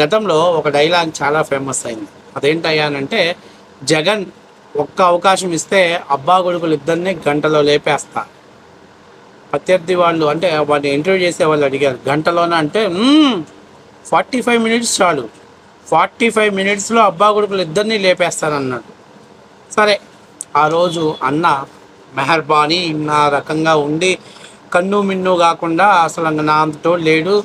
గతంలో ఒక డైలాగ్ చాలా ఫేమస్ అయింది. అదేంటయ్యానంటే జగన్ ఒక్క అవకాశం ఇస్తే అబ్బా కొడుకులు ఇద్దరిని గంటలో లేపేస్తా. ప్రత్యర్థి వాళ్ళు అంటే వాడిని ఇంటర్వ్యూ చేసే వాళ్ళు అడిగారు గంటలోనే? అంటే ఫార్టీ ఫైవ్ మినిట్స్ చాలు. ఫార్టీ ఫైవ్ మినిట్స్లో అబ్బా కొడుకులు ఇద్దరిని లేపేస్తానన్నాడు. సరే ఆ రోజు అన్న మెహర్బానీ నా రకంగా ఉండి కన్ను మిన్ను కాకుండా అసలు నా అంతటో లేడు.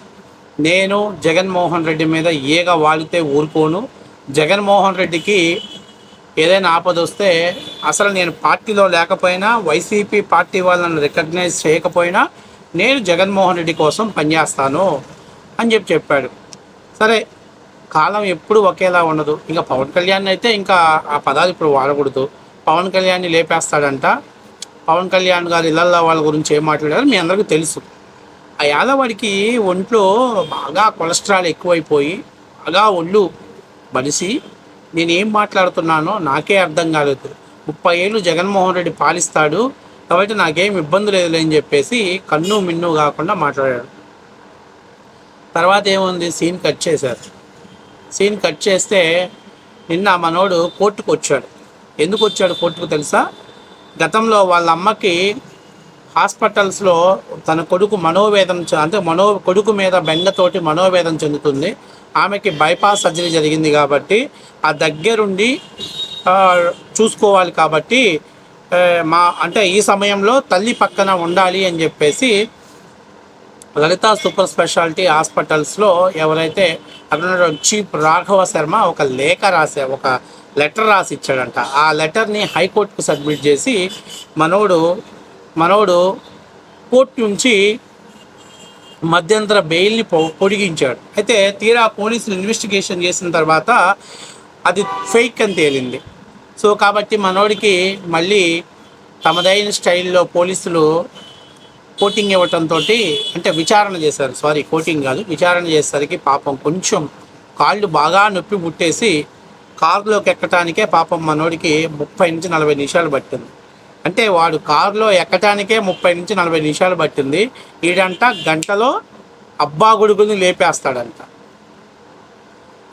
నేను జగన్మోహన్ రెడ్డి మీద ఏగ వాలితే ఊరుకోను. జగన్మోహన్ రెడ్డికి ఏదైనా ఆపద వస్తే అసలు నేను పార్టీలో లేకపోయినా వైసీపీ పార్టీ వాళ్ళని రికగ్నైజ్ చేయకపోయినా నేను జగన్మోహన్ రెడ్డి కోసం పనిచేస్తాను అని చెప్పి చెప్పాడు. సరే కాలం ఎప్పుడు ఒకేలా ఉండదు. ఇంకా పవన్ కళ్యాణ్ అయితే ఇంకా ఆ పదాలు ఇప్పుడు వాడకూడదు. పవన్ కళ్యాణ్ని లేపేస్తాడంట. పవన్ కళ్యాణ్ గారు ఇళ్ళల్లో వాళ్ళ గురించి ఏం మాట్లాడారో మీ అందరికీ తెలుసు. ఆ యాదవాడికి ఒంట్లో బాగా కొలెస్ట్రాల్ ఎక్కువైపోయి బాగా ఒళ్ళు బలిసి నేనేం మాట్లాడుతున్నానో నాకే అర్థం కాలేదు. ముప్పై ఏళ్ళు జగన్మోహన్ రెడ్డి పాలిస్తాడు కాబట్టి నాకేం ఇబ్బంది లేదు అని చెప్పేసి కన్ను మిన్ను కాకుండా మాట్లాడాడు. తర్వాత ఏముంది? సీన్ కట్ చేశారు. సీన్ కట్ చేస్తే నిన్న మనోడు కోర్టుకు వచ్చాడు ఎందుకు వచ్చాడు కోర్టుకు తెలుసా? గతంలో వాళ్ళ అమ్మకి హాస్పిటల్స్లో తన కొడుకు మనోవేదన అంటే మనో కొడుకు మీద బెంగతోటి మనోవేదన చెందుతుంది. ఆమెకి బైపాస్ సర్జరీ జరిగింది కాబట్టి ఆ దగ్గరుండి చూసుకోవాలి కాబట్టి మా అంటే ఈ సమయంలో తల్లి పక్కన ఉండాలి అని చెప్పేసి లలిత సూపర్ స్పెషాలిటీ హాస్పిటల్స్లో ఎవరైతే అక్కడ చీఫ్ రాఘవ శర్మ ఒక లేఖ రాసే ఒక లెటర్ రాసి ఇచ్చాడంట ఆ లెటర్ని హైకోర్టుకు సబ్మిట్ చేసి మనోడు మనోడు కోర్టు నుంచి మధ్యంతర బెయిల్ని పొడిగించాడు. అయితే తీరా పోలీసులు ఇన్వెస్టిగేషన్ చేసిన తర్వాత అది ఫేక్ అని తేలింది. సో కాబట్టి మనోడికి మళ్ళీ తమదైన స్టైల్లో పోలీసులు కోటింగ్ ఇవ్వటంతో అంటే విచారణ చేశారు. సారీ కోటింగ్ కాదు విచారణ చేసేసరికి పాపం కొంచెం కాళ్ళు బాగా నొప్పి ముట్టేసి కారులోకి ఎక్కటానికే పాపం మనోడికి ముప్పై నుంచి నలభై నిమిషాలు పట్టింది. అంటే వాడు కారులో ఎక్కటానికే ముప్పై నుంచి నలభై నిమిషాలు పట్టింది. ఈడంట గంటలో అబ్బా గొడుగుని లేపేస్తాడంట.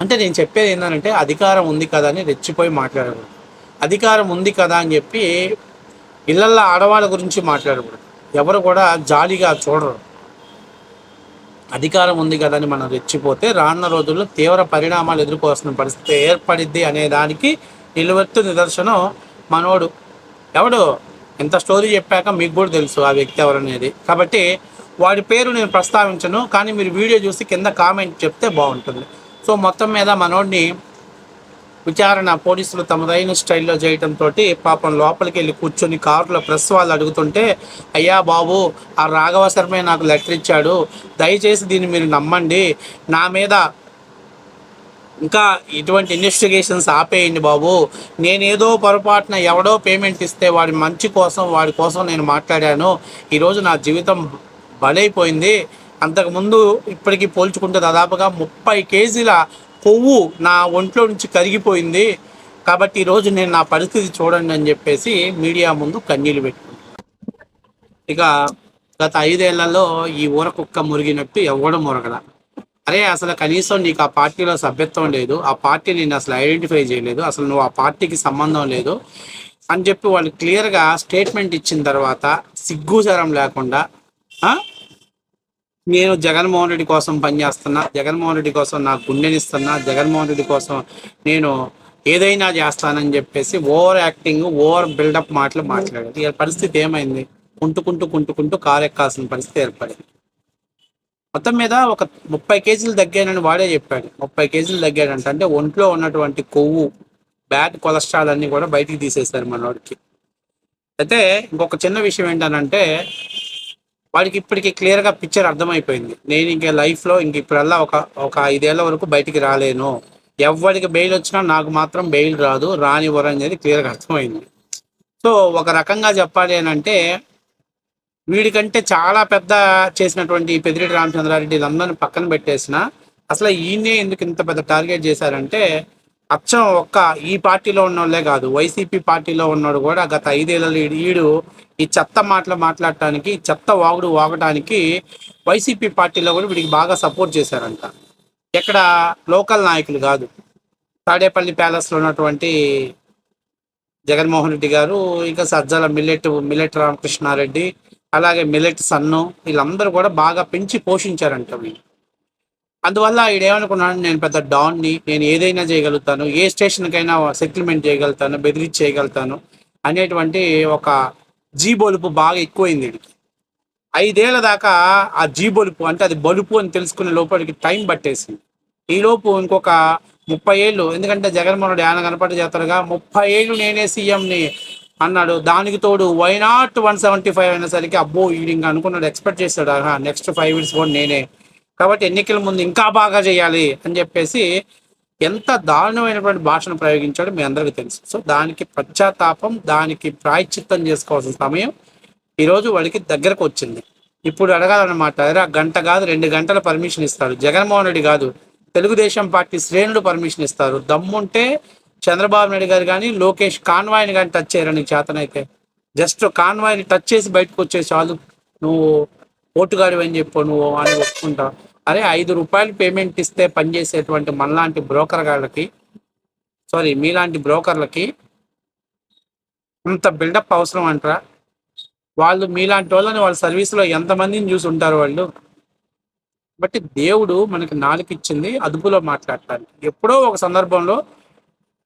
అంటే నేను చెప్పేది ఏంటంటే అధికారం ఉంది కదా అని రెచ్చిపోయి మాట్లాడకూడదు. అధికారం ఉంది కదా అని చెప్పి ఇళ్ళల్లో ఆడవాళ్ళ గురించి మాట్లాడకూడదు. ఎవరు కూడా జాలిగా చూడరు. అధికారం ఉంది కదా అని మనం రెచ్చిపోతే రానున్న రోజుల్లో తీవ్ర పరిణామాలు ఎదుర్కోవాల్సిన పరిస్థితి ఏర్పడిద్ది అనే దానికి నిలువెత్తు నిదర్శనం మనోడు. ఎవడు ఎంత స్టోరీ చెప్పాక మీకు కూడా తెలుసు ఆ వ్యక్తి ఎవరనేది కాబట్టి వాడి పేరు నేను ప్రస్తావించను కానీ మీరు వీడియో చూసి కింద కామెంట్ చెప్తే బాగుంటుంది. సో మొత్తం మీద మనోడిని విచారణ పోలీసులు తమదైన స్టైల్లో చేయడంతో పాపం లోపలికి వెళ్ళి కూర్చొని కారులో ప్రెస్ వాళ్ళు అడుగుతుంటే అయ్యా బాబు ఆ రాఘవ శర్మే నాకు లెటర్ ఇచ్చాడు. దయచేసి దీన్ని మీరు నమ్మండి. నా మీద ఇంకా ఇటువంటి ఇన్వెస్టిగేషన్స్ ఆపేయండి బాబు. నేనేదో పొరపాటున ఎవడో పేమెంట్ ఇస్తే వాడి మంచి కోసం వాడి కోసం నేను మాట్లాడాను. ఈరోజు నా జీవితం బలైపోయింది. అంతకుముందు ఇప్పటికి పోల్చుకుంటే దాదాపుగా ముప్పై కేజీల కొవ్వు నా ఒంట్లో నుంచి కరిగిపోయింది. కాబట్టి ఈరోజు నేను నా పరిస్థితి చూడండి అని చెప్పేసి మీడియా ముందు కన్నీళ్ళు పెట్టుకుంటాను ఇక గత ఐదేళ్ళలో ఈ ఊరకుక్క మురిగినట్టు ఎవడం మురగడా అరే అసలు కనీసం నీకు ఆ పార్టీలో సభ్యత్వం లేదు ఆ పార్టీ నేను అసలు ఐడెంటిఫై చేయలేదు అసలు నువ్వు ఆ పార్టీకి సంబంధం లేదు అని చెప్పి వాళ్ళు క్లియర్గా స్టేట్మెంట్ ఇచ్చిన తర్వాత సిగ్గుచరం లేకుండా నేను జగన్మోహన్ రెడ్డి కోసం పనిచేస్తున్నా జగన్మోహన్ రెడ్డి కోసం నా గుండెనిస్తున్నా జగన్మోహన్ రెడ్డి కోసం నేను ఏదైనా చేస్తానని చెప్పేసి ఓవర్ యాక్టింగ్ ఓవర్ బిల్డప్ మాటలు మాట్లాడారు. ఈ పరిస్థితి ఏమైంది? కుంటుకుంటూ కుంటుకుంటూ కారు ఎక్కాల్సిన పరిస్థితి ఏర్పడింది. మొత్తం మీద ఒక ముప్పై కేజీలు తగ్గానని వాడే చెప్పాడు. ముప్పై కేజీలు తగ్గాడంట. అంటే ఒంట్లో ఉన్నటువంటి కొవ్వు బ్యాడ్ కొలెస్ట్రాల్ అన్ని కూడా బయటికి తీసేశారు మనోడికి. అయితే ఇంకొక చిన్న విషయం ఏంటనంటే వాడికి ఇప్పటికి క్లియర్గా పిక్చర్ అర్థమైపోయింది. నేను ఇంక లైఫ్లో ఇంక ఇప్పుడల్లా ఒక ఒక ఐదేళ్ళ వరకు బయటికి రాలేను. ఎవరికి బెయిల్ వచ్చినా నాకు మాత్రం బెయిల్ రాదు రానివ్వరు అనేది క్లియర్గా అర్థమైంది. సో ఒక రకంగా చెప్పాలి అని అంటే వీడికంటే చాలా పెద్ద చేసినటువంటి ఈ పెద్దిరెడ్డి రామచంద్రారెడ్డి వీళ్ళందరినీ పక్కన పెట్టేసిన. అసలు ఈయనే ఎందుకు ఇంత పెద్ద టార్గెట్ చేశారంటే అచ్చం ఒక్క ఈ పార్టీలో ఉన్నోళ్ళే కాదు వైసీపీ పార్టీలో ఉన్నాడు కూడా గత ఐదేళ్ళలో ఈడు- ఈ చెత్త మాటలు మాట్లాడటానికి చెత్త వాగుడు వాగటానికి వైసీపీ పార్టీలో కూడా వీడికి బాగా సపోర్ట్ చేశారంట. ఎక్కడ లోకల్ నాయకులు కాదు. తాడేపల్లి ప్యాలెస్లో ఉన్నటువంటి జగన్మోహన్ రెడ్డి గారు ఇంకా సజ్జల మిల్లెట్ మిల్లెట్ రామకృష్ణారెడ్డి అలాగే మిలెట్ సన్ను వీళ్ళందరూ కూడా బాగా పెంచి పోషించారంట వీళ్ళు. అందువల్ల ఈడేమనుకున్నాను నేను పెద్ద డాన్ని నేను ఏదైనా చేయగలుగుతాను ఏ స్టేషన్కైనా సెటిల్మెంట్ చేయగలుగుతాను బెదిరించి చేయగలుగుతాను అనేటువంటి ఒక జీబొలుపు బాగా ఎక్కువైంది వీడికి. ఐదేళ్ళ దాకా ఆ జీబొలుపు అంటే అది బలుపు అని తెలుసుకునే లోపలికి టైం పట్టేసింది. ఈ లోపు ఇంకొక ముప్పై ఏళ్ళు ఎందుకంటే జగన్మోహన్ రెడ్డి ఆయన కనపడి చేస్తారుగా ముప్పై ఏళ్ళు నేనే సీఎంని అన్నాడు దానికి తోడు why not one seventy five అయినసరికి అబ్బో ఈడింగ్ అనుకున్నాడు ఎక్స్పెక్ట్ చేస్తాడు నెక్స్ట్ ఫైవ్ ఇయర్స్ కూడా నేనే. కాబట్టి ఎన్నికల ముందు ఇంకా బాగా చేయాలి అని చెప్పేసి ఎంత దారుణమైనటువంటి భాషను ప్రయోగించాడో మీ అందరికీ తెలుసు. సో దానికి పశ్చాత్తాపం దానికి ప్రాయశ్చిత్తం చేసుకోవాల్సిన సమయం ఈరోజు వాడికి దగ్గరకు వచ్చింది. ఇప్పుడు అడగాలన్నమాట అదే ఆ గంట కాదు రెండు గంటల పర్మిషన్ ఇస్తారు జగన్మోహన్ రెడ్డి కాదు తెలుగుదేశం పార్టీ శ్రేణులు పర్మిషన్ ఇస్తారు. దమ్ముంటే చంద్రబాబు నాయుడు గారు కానీ లోకేష్ కాన్వాయ్ని కానీ టచ్ చేయరని చేతనైతే. జస్ట్ కాన్వాయ్ని టచ్ చేసి బయటకు వచ్చే చాలు. నువ్వు ఓటుగాడు అని చెప్పు నువ్వు అని ఒప్పుకుంటా. అరే ఐదు రూపాయలు పేమెంట్ ఇస్తే పనిచేసేటువంటి మనలాంటి బ్రోకర్ గాళ్ళకి సారీ మీలాంటి బ్రోకర్లకి అంత బిల్డప్ అవసరం అంటారా? వాళ్ళు మీలాంటి వాళ్ళని వాళ్ళ సర్వీస్లో ఎంతమందిని చూసి ఉంటారు వాళ్ళు? బట్టి దేవుడు మనకి నాలుగు ఇచ్చింది అదుపులో మాట్లాడటానికి ఎప్పుడో ఒక సందర్భంలో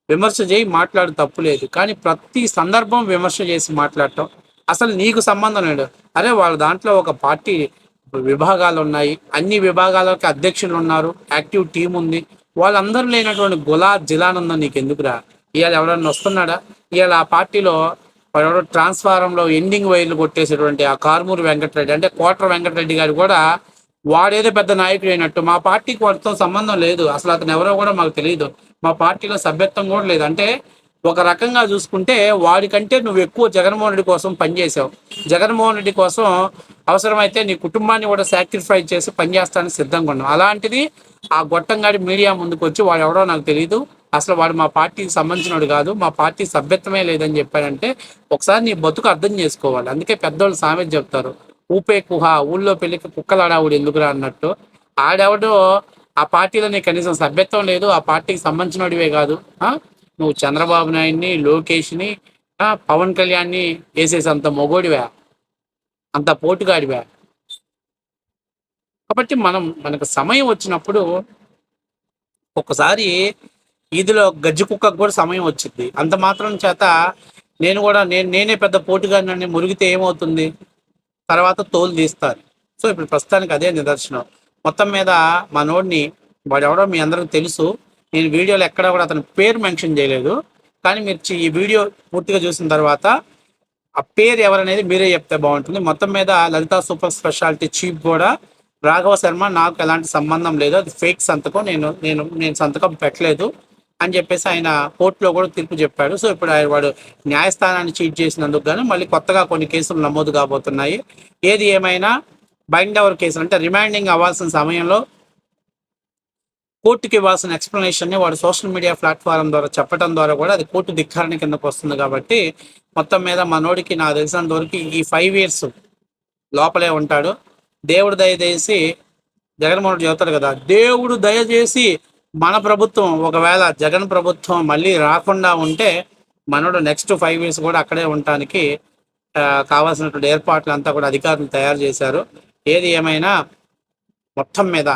విమర్శ చేయి మాట్లాడు తప్పు లేదు. కానీ ప్రతి సందర్భం విమర్శ చేసి మాట్లాడటం. అసలు నీకు సంబంధం లేదు. అరే వాళ్ళ దాంట్లో ఒక పార్టీ విభాగాలు ఉన్నాయి. అన్ని విభాగాలకి అధ్యక్షులు ఉన్నారు. యాక్టివ్ టీం ఉంది. వాళ్ళందరూ లేనటువంటి గులా జిలానందం నీకు ఎందుకురా ఇవాళ ఎవరన్నా వస్తున్నాడా? ఇవాళ ఆ పార్టీలో వాడెవడో ట్రాన్స్ఫారంలో ఎండింగ్ వైర్లు కొట్టేసేటువంటి ఆ కార్మూరు వెంకటరెడ్డి అంటే కోట్ర వెంకటరెడ్డి గారు కూడా వాడేదో పెద్ద నాయకుడు అయినట్టు. మా పార్టీకి వాటితో సంబంధం లేదు. అసలు అతను ఎవరో కూడా మాకు తెలియదు మా పార్టీలో సభ్యత్వం కూడా లేదు. అంటే ఒక రకంగా చూసుకుంటే వాడికంటే నువ్వు ఎక్కువ జగన్మోహన్ రెడ్డి కోసం పనిచేసావు జగన్మోహన్ రెడ్డి కోసం అవసరమైతే నీ కుటుంబాన్ని కూడా సాక్రిఫైస్ చేసి పనిచేస్తానికి సిద్ధంగా ఉన్నావు. అలాంటిది ఆ గొట్టంగాడి మీడియా ముందుకు వచ్చి వాడు ఎవడో నాకు తెలియదు అసలు వాడు మా పార్టీకి సంబంధించినవాడు కాదు. మా పార్టీ సభ్యత్వమే లేదని చెప్పాడంటే ఒకసారి నీ బతుకు అర్థం చేసుకోవాలి. అందుకే పెద్దోళ్ళు సామెత చెప్తారు. ఊపే కుహ ఊళ్ళో పెళ్ళికి కుక్కలాడావుడు ఎందుకురా అన్నట్టు. ఆడెవడో ఆ పార్టీలో నీకు కనీసం సభ్యత్వం లేదు ఆ పార్టీకి సంబంధించినడివే కాదు. నువ్వు చంద్రబాబు నాయుడిని లోకేష్ని పవన్ కళ్యాణ్ని వేసేసి అంత మొగోడివా? అంత పోటుగాడివా? కాబట్టి మనం మనకు సమయం వచ్చినప్పుడు ఒక్కసారి ఈదిలో గజ్జి కుక్కకు కూడా సమయం వచ్చింది. అంత మాత్రం చేత నేను కూడా నేను నేనే పెద్ద పోటుగాడినని మురిగితే ఏమవుతుంది? తర్వాత తోలు తీస్తారు. సో ఇప్పుడు ప్రస్తుతానికి అదే నిదర్శనం. మొత్తం మీద మా నోడిని వాడెవడో మీ అందరికి తెలుసు. నేను వీడియోలో ఎక్కడ కూడా అతని పేరు మెన్షన్ చేయలేదు. కానీ మీరు ఈ వీడియో పూర్తిగా చూసిన తర్వాత ఆ పేరు ఎవరనేది మీరే చెప్తే బాగుంటుంది. మొత్తం మీద లలితా సూపర్ స్పెషాలిటీ చీఫ్ కూడా రాఘవ శర్మ నాకు ఎలాంటి సంబంధం లేదు. అది ఫేక్ సంతకం. నేను నేను నేను సంతకం పెట్టలేదు అని చెప్పేసి ఆయన కోర్టులో కూడా తీర్పు చెప్పాడు. సో ఇప్పుడు ఆయన వాడు న్యాయస్థానాన్ని చీట్ చేసినందుకు గాను మళ్ళీ కొత్తగా కొన్ని కేసులు నమోదు కాబోతున్నాయి. ఏది ఏమైనా బైండ్ అవర్ కేసు అంటే రిమైండింగ్ అవ్వాల్సిన సమయంలో కోర్టుకి ఇవ్వాల్సిన ఎక్స్ప్లెనేషన్ని వాడు సోషల్ మీడియా ప్లాట్ఫారం ద్వారా చెప్పడం ద్వారా కూడా అది కోర్టు ధిక్కారణ కిందకు వస్తుంది కాబట్టి మొత్తం మీద మనోడికి నాకు తెలిసినంత వరకు ఈ ఫైవ్ ఇయర్స్ లోపలే ఉంటాడు. దేవుడు దయచేసి జగన్మోహన్ రెడ్డి చెబుతాడు కదా. దేవుడు దయచేసి మన ప్రభుత్వం ఒకవేళ జగన్ ప్రభుత్వం మళ్ళీ రాకుండా ఉంటే మనోడు నెక్స్ట్ ఫైవ్ ఇయర్స్ కూడా అక్కడే ఉండటానికి కావాల్సినటువంటి ఏర్పాట్లు అంతా కూడా అధికారులు తయారు చేశారు. ఏది ఏమైనా మొత్తం మీద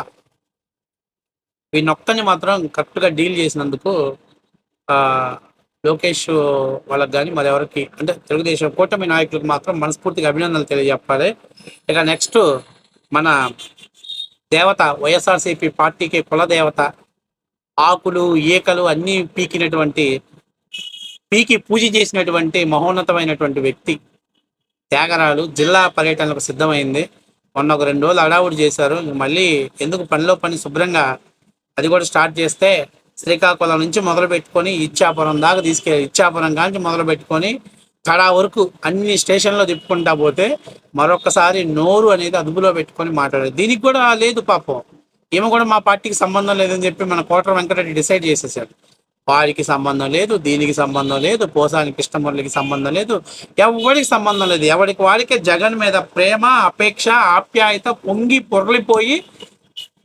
వీళ్ళొక్కని మాత్రం కరెక్ట్గా డీల్ చేసినందుకు లోకేష్ వాళ్ళకి కానీ మరెవరికి అంటే తెలుగుదేశం కూటమి నాయకులకు మాత్రం మనస్ఫూర్తిగా అభినందనలు తెలియజెప్పాలి. ఇక నెక్స్ట్ మన దేవత వైఎస్ఆర్సీపీ పార్టీకి కుల దేవత ఆకులు ఈకలు అన్నీ పీకినటువంటి పీకి పూజ చేసినటువంటి మహోన్నతమైనటువంటి వ్యక్తి త్యాగరాలు జిల్లా పర్యటనకు సిద్ధమైంది. మొన్న ఒక రెండు రోజులు అడావుడి చేశారు. మళ్ళీ ఎందుకు పనిలో పని శుభ్రంగా అది కూడా స్టార్ట్ చేస్తే శ్రీకాకుళం నుంచి మొదలు పెట్టుకొని ఇచ్చాపురం దాకా తీసుకెళ్ళి ఇచ్చాపురం కాంచి మొదలు పెట్టుకొని కడా వరకు అన్ని స్టేషన్లో తిప్పుకుంటా పోతే మరొకసారి నోరు అనేది అదుపులో పెట్టుకొని మాట్లాడారు. దీనికి కూడా లేదు పాపం. ఈమె కూడా మా పార్టీకి సంబంధం లేదని చెప్పి మన కోటర వెంకటరెడ్డి డిసైడ్ చేసేసాడు. వారికి సంబంధం లేదు దీనికి సంబంధం లేదు పోసాని కృష్ణమురళికి సంబంధం లేదు. ఎవరికి సంబంధం లేదు? ఎవరికి వాడికే జగన్ మీద ప్రేమ అపేక్ష ఆప్యాయత పొంగి పొరలిపోయి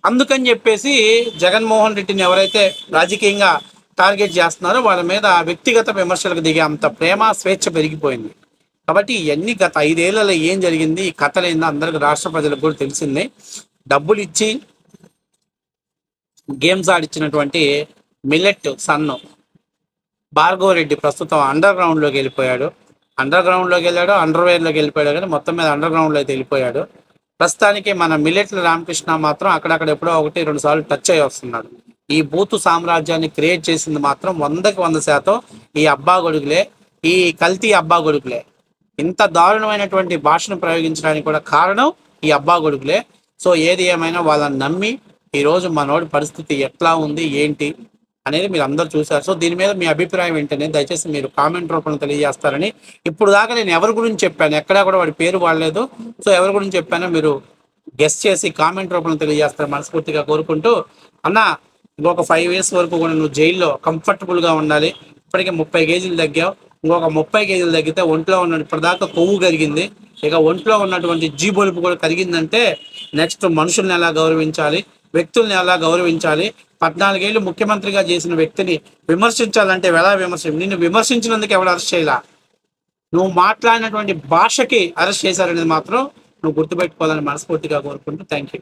అందుకని చెప్పేసి జగన్మోహన్ రెడ్డిని ఎవరైతే రాజకీయంగా టార్గెట్ చేస్తున్నారో వాళ్ళ మీద వ్యక్తిగత విమర్శలకు దిగే అంత ప్రేమ స్వేచ్ఛ పెరిగిపోయింది. కాబట్టి ఇవన్నీ గత ఐదేళ్ళలో ఏం జరిగింది? ఈ కథలు అందరికి రాష్ట్ర ప్రజలకు కూడా తెలిసిందే. డబ్బులు ఇచ్చి గేమ్స్ ఆడిచ్చినటువంటి మిల్లెట్ సన్ను. భార్గవ రెడ్డి ప్రస్తుతం అండర్ గ్రౌండ్లోకి వెళ్ళిపోయాడు. అండర్ గ్రౌండ్లోకి వెళ్ళాడు అండర్వేర్లోకి వెళ్ళిపోయాడు కానీ మొత్తం మీద అండర్ గ్రౌండ్లో అయితే వెళ్ళిపోయాడు. ప్రస్తుతానికి మన మిల్లెట్ల రామకృష్ణ మాత్రం అక్కడక్కడ ఎప్పుడో ఒకటి రెండు సార్లు టచ్ అయ్యి వస్తున్నాడు. ఈ బూతు సామ్రాజ్యాన్ని క్రియేట్ చేసింది మాత్రం వందకి వంద శాతం ఈ అబ్బా గొడుగులే ఈ కల్తీ అబ్బా గొడుగులే. ఇంత దారుణమైనటువంటి భాషను ప్రయోగించడానికి కూడా కారణం ఈ అబ్బా గొడుగులే. సో ఏది ఏమైనా వాళ్ళని నమ్మి ఈరోజు మనోడి పరిస్థితి ఎట్లా ఉంది ఏంటి? అనేది మీరు అందరు చూశారు. సో దీని మీద మీ అభిప్రాయం ఏంటనే దయచేసి మీరు కామెంట్ రూపంలో తెలియజేస్తారని ఇప్పుడు దాకా నేను ఎవరి గురించి చెప్పాను ఎక్కడా కూడా వాడి పేరు వాడలేదు. సో ఎవరి గురించి చెప్పానో మీరు గెస్ట్ చేసి కామెంట్ రూపంలో తెలియజేస్తారు మనస్ఫూర్తిగా కోరుకుంటూ అన్న ఇంకొక ఫైవ్ ఇయర్స్ వరకు కూడా నువ్వు జైల్లో కంఫర్టబుల్గా గా ఉండాలి. ఇప్పటికే ముప్పై కేజీలు తగ్గావు. ఇంకొక ముప్పై కేజీలు తగ్గితే ఒంట్లో ఉన్న ఇప్పటిదాకా కొవ్వు కరిగింది. ఇక ఒంట్లో ఉన్నటువంటి జీ బొలుపు కూడా కరిగిందంటే నెక్స్ట్ మనుషుల్ని ఎలా గౌరవించాలి? వ్యక్తుల్ని ఎలా గౌరవించాలి. పద్నాలుగేళ్ళు ముఖ్యమంత్రిగా చేసిన వ్యక్తిని విమర్శించాలంటే ఎలా విమర్శ? నిన్ను విమర్శించినందుకు ఎవరు అరెస్ట్ చేయలా? నువ్వు మాట్లాడినటువంటి భాషకి అరెస్ట్ చేశారనేది మాత్రం నువ్వు గుర్తుపెట్టుకోవాలని మనస్ఫూర్తిగా కోరుకుంటూ థ్యాంక్ యూ